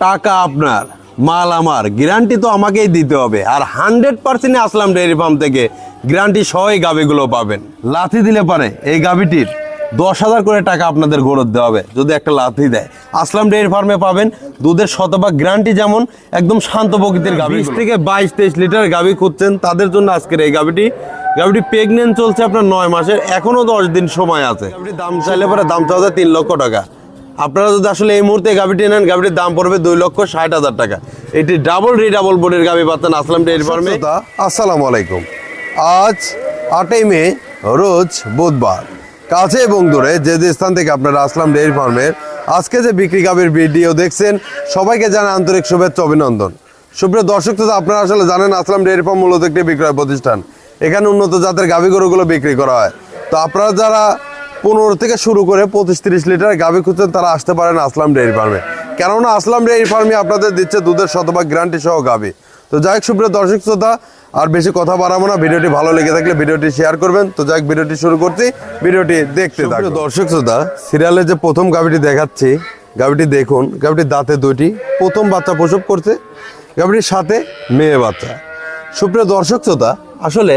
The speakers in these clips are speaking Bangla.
টাকা আপনার মাল আমার গ্যারান্টি তো আমাকেই দিতে হবে। আর hundred percent Aslam dairy farm থেকে গ্যারান্টি সহ এই গাভিগুলো পাবেন। লাথি দিলে পারে এই গাভিটির দশ হাজার করে টাকা আপনাদের গরত দেওয়া হবে যদি একটা লাথি দেয়। আসলাম ডেয়ারি ফার্মে পাবেন দুধের শতভাগ গ্যারান্টি যেমন একদম শান্ত প্রকৃতির গাভি। থেকে বাইশ তেইশ লিটার গাভি খুঁজছেন তাদের জন্য আজকের এই গাভিটি। গাভিটি প্রেগনেন্ট চলছে আপনার নয় মাসের এখনও দশ দিন সময় আছে। গাভিটির দাম চাইলে পরে দাম চাওয়া যায় তিন লক্ষ টাকা। আপনারা যদি আসলে এই মুহূর্তে গাভিটি নেন, গাভিটির দাম পড়বে দুই লক্ষ ষাট হাজার টাকা। এটি ডাবল রিডাবল বোর্ডের গাভি পাচ্ছেন আসলাম ডেয়ারি ফার্মে আসসালামু আলাইকুম। আজ আটই মে, রোজ বুধবার। কাছে এবং দূরে যে যে স্থান থেকে আপনারা আসলাম ডেয়ারি ফার্মের আজকে যে বিক্রি গাভীর ভিডিও দেখছেন, সবাইকে জানাই আন্তরিক শুভেচ্ছা অভিনন্দন। সুপ্রিয় দর্শক, তো আপনারা আসলে জানেন, আসলাম ডেয়ারি ফার্ম মূলত একটি বিক্রয় প্রতিষ্ঠান। এখানে উন্নত জাতের গাভী গরুগুলো বিক্রি করা হয়। তো আপনারা যারা পনেরো থেকে শুরু করে পঁচিশ তিরিশ লিটার গাভী খুঁজছেন তারা আসতে পারেন আসলাম ডেয়ারি ফার্মে। কেননা আসলাম ডেয়ারি ফার্মে আপনাদের দিচ্ছে দুধের শতভাগ গ্যারান্টি সহ গাভী। তো যাই হোক সুপ্রিয় দর্শক শ্রোতা আর বেশি কথা বাড়াবো না ভিডিওটি ভালো লেগে থাকলে ভিডিওটি শেয়ার করবেন। তো যাই হোক ভিডিওটি শুরু করছি ভিডিওটি দেখতে থাকুন। দর্শক শ্রোতা সিরিয়ালে যে প্রথম গাভীটি দেখাচ্ছি গাভীটি দেখুন গাভীটির দাঁতে দুইটি প্রথম বাচ্চা প্রসব করছে গাভীটির সাথে মেয়ে বাচ্চা। সুপ্রিয় দর্শক শ্রোতা আসলে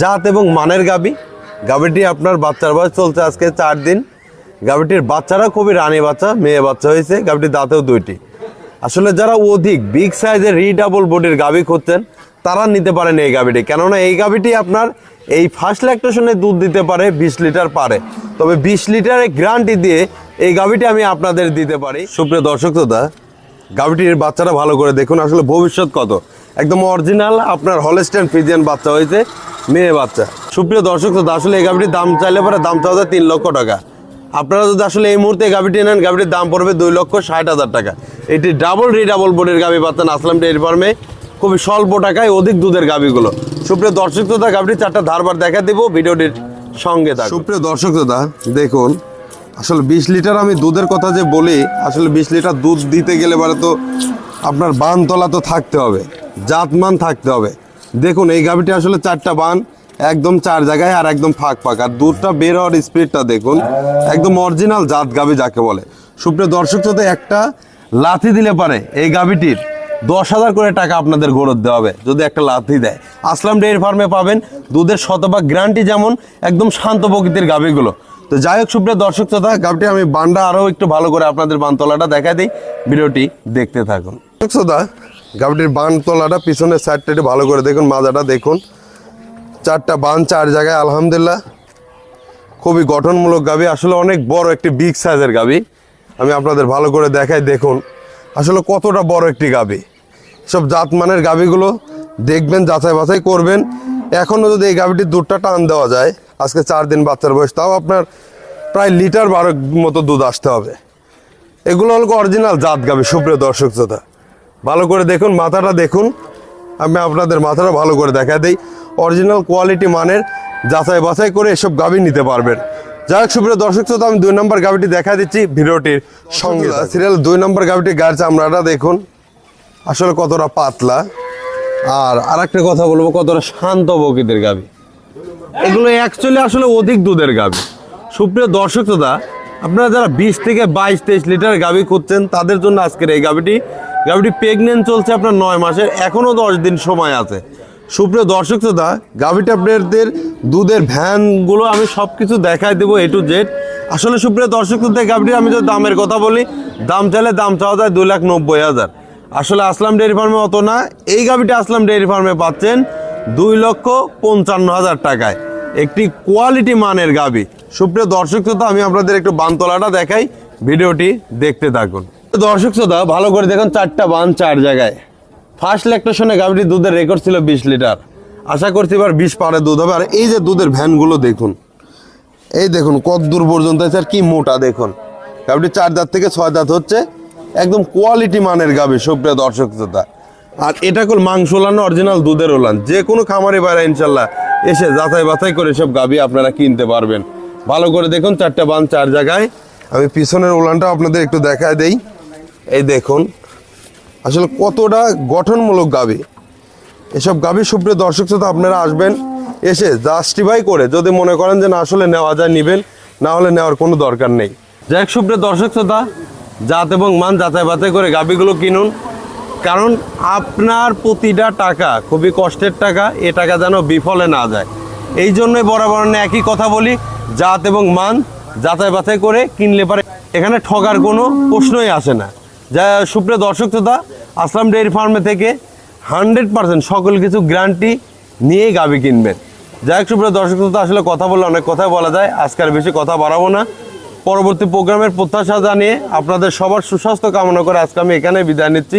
জাত এবং মানের গাভী গাভীটি আপনার বাচ্চার বয়স চলছে আজকে চার দিন। গাভীটির বাচ্চারা খুবই রানী বাচ্চা, মেয়ে বাচ্চা হয়েছে। গাভীটির দাঁতেও দুইটি। আসলে যারা অধিক বিগ সাইজের রিডাবল বডির গাভী খুঁজছেন, তারা নিতে পারেন এই গাভীটি। কেননা এই গাভীটি আপনার এই ফার্স্ট ল্যাকটেশনে দুধ দিতে পারে বিশ লিটার পারে। তবে বিশ লিটারের গ্যারান্টি দিয়ে এই গাভীটি আমি আপনাদের দিতে পারি। সুপ্রিয় দর্শক শ্রোতা, গাভীটির বাচ্চারা ভালো করে দেখুন, আসলে ভবিষ্যৎ কত। একদম অরিজিনাল আপনার হলস্টেন ফ্রিজিয়ান বাচ্চা হয়েছে। মেয়ে বাচ্চা। সুপ্রিয় দর্শক শ্রোতা আসলে এই গাভীটির দাম চাইলে পরে দাম চাওয়া যায় তিন লক্ষ টাকা। আপনারা যদি আসলে এই মুহূর্তে গাভীটি নেন গাভীটির দাম পড়বে দুই লক্ষ ষাট হাজার টাকা। এটি ডাবল রিডাবল বোর্ডের গাভী পাচ্ছেন আসলাম ডেয়ারি ফার্মে। খুবই স্বল্প টাকায় অধিক দুধের গাভীগুলো সুপ্রিয় দর্শক শ্রোতা গাভীটির চারটা ধারবার দেখা দিব, ভিডিওটির সঙ্গে থাকুন। সুপ্রিয় দর্শক শ্রোতা দেখুন, আসলে বিশ লিটার আমি দুধের কথা যে বলি, আসলে বিশ লিটার দুধ দিতে গেলে পরে তো আপনার বানতলা তো থাকতে হবে, জাতমান থাকতে হবে। দেখুন, এই গাভীটি আসলে চারটা বান, একদম চার জায়গায় আর একদম ফাঁক ফাঁক। আর দুধটা বের হওয়ার স্পিডটা দেখুন, একদম অরিজিনাল জাত গাভী যাকে বলে। সুপ্রিয় দর্শক তো একটা লাথি দিলে পারে এই গাভীটির দশ হাজার করে টাকা আপনাদের গরত দেওয়া হবে, যদি একটা লাথি দেয়। আসলাম ডেয়ারি ফার্মে পাবেন, দুধের শতভাগ গ্যারান্টি যেমন, একদম শান্ত প্রকৃতির গাভীগুলো তো যাই হোক, সুপ্রিয় দর্শক শ্রোতা গাভীটি আমি বান্ডা আরও একটু ভালো করে আপনাদের বানতলাটা দেখা দিই, ভিডিওটি দেখতে থাকুন। শ্রোতা গাভীটির বানতলাটা পিছনের সাইডটা একটু ভালো করে দেখুন, মাজাটা দেখুন। চারটা বান চার জায়গায়, আলহামদুলিল্লাহ। খুবই গঠনমূলক গাভী, আসলে অনেক বড় একটি বিগ সাইজের গাভী। আমি আপনাদের ভালো করে দেখাই, দেখুন। আসলে কতটা বড় একটি গাভী। সব জাতমানের গাভীগুলো দেখবেন, যাচাই বাছাই করবেন। এখনও যদি এই গাভীটির দুধটা টান দেওয়া যায়, আজকে চার দিন বাচ্চার বয়স, তাও আপনার প্রায় লিটার বারো মতো দুধ আসতে হবে। এগুলো হলো অরিজিনাল জাত গাভী, সুপ্রিয় দর্শক শ্রোতা। ভালো করে দেখুন মাথাটা দেখুন। আমি আপনাদের মাথাটা ভালো করে দেখা দিই। অরিজিনাল কোয়ালিটি মানের যাচাই বাছাই করে এসব গাভী নিতে পারবেন। যাই হোক সুপ্রিয় দর্শক শ্রোতা আমি দুই নম্বর গাভীটি দেখা দিচ্ছি ভিডিওটির সঙ্গে। সিরিয়াল দুই নম্বর গাভীটি গায়ের চামড়াটা দেখুন। আসলে কতটা পাতলা। আর আরেকটা কথা বলব কতটা শান্ত প্রকৃতির গাভী। এগুলো অ্যাকচুয়ালি আসলে অধিক দুধের গাভী। সুপ্রিয় দর্শক শ্রোতা আপনারা যারা বিশ থেকে বাইশ, তেইশ লিটার গাভী খুঁজছেন, তাদের জন্য আজকের এই গাভীটি। গাভীটি প্রেগনেন্ট চলছে আপনার নয় মাসের এখনও দশ দিন সময় আছে। সুপ্রিয় দর্শক শ্রোতা, গাভীটি আপনাদের দুধের ভ্যানগুলো আমি সব কিছু দেখাই দেবো এ টু জেড আসলে সুপ্রিয় দর্শক শ্রোতা, এই গাভীটি আমি যদি দামের কথা বলি, দাম চাইলে দাম চাওয়া যায় দুই লাখ নব্বই হাজার। আসলে আসলাম ডেয়ারি ফার্মে অত না, এই গাভীটি আসলাম ডেয়ারি ফার্মে পাচ্ছেন দুই লক্ষ পঞ্চান্ন হাজার টাকায়। একটি কোয়ালিটি মানের গাবি। সুপ্রিয় দর্শক শ্রোতা, আমি আপনাদের একটু বানতলাটা দেখাই। ভিডিওটি দেখতে থাকুন। দর্শক শ্রোতা, ভালো করে দেখুন, চারটা বান চার জায়গায়। ফার্স্ট ল্যাকটেশনে গাবিটি দুধের রেকর্ড ছিল বিশ লিটার। আশা করছি এবার বিশ পারে দুধ হবে। আর এই যে দুধের ভ্যানগুলো দেখুন, এই দেখুন কত দূর পর্যন্ত আছে, আর কি মোটা দেখুন। গাবিটি চার দাঁত থেকে ছয় দাঁত হচ্ছে। একদম কোয়ালিটি মানের গাবি, সুপ্রিয় দর্শক শ্রোতা। আর এটা কল মাংস ওলানো অরিজিনাল দুধের ওলান। যে কোনো খামারে বাইরে, ইনশাল্লাহ এসে যাচাই বাছাই করে সব গাবি আপনারা কিনতে পারবেন। ভালো করে দেখুন, চারটা বান চার জায়গায়। আমি পিছনের ওলানটা আপনাদের একটু দেখায় দেই। এই দেখুন, আসলে কতটা গঠনমূলক গাবি। এসব গাভী সুপ্রিয় দর্শক শ্রোতা, আপনারা আসবেন, এসে জাস্টিফাই করে যদি মনে করেন যে না, আসলে নেওয়া যায়, নিবেন, না হলে নেওয়ার কোনো দরকার নেই। যাই সুপ্রিয় দর্শক শ্রোতা, জাত এবং মান যাচাই বাছাই করে গাবিগুলো কিনুন। কারণ আপনার প্রতিটা টাকা, খুবই কষ্টের টাকা, এ টাকা যেন বিফলে না যায়। এই জন্যই বরাবর একই কথা বলি, জাত এবং মান যাচাই বাছাই করে কিনলে পারে। এখানে ঠগার কোনো প্রশ্নই আসে না। যা সুপ্রিয় দর্শক শ্রোতা, আসলাম ডেয়ারি ফার্মে থেকে হান্ড্রেড পার্সেন্ট সকল কিছু গ্যারান্টি নিয়ে গাবি কিনবেন। যাই হোক, সুপ্রিয় দর্শক শ্রোতা, আসলে কথা বললে অনেক কথা বলা যায়, আজকে আর বেশি কথা বাড়াবো না। পরবর্তী প্রোগ্রামের প্রত্যাশা জানিয়ে আপনাদের সবার সুস্বাস্থ্য কামনা করে আজকে আমি এখানে বিদায় নিচ্ছি।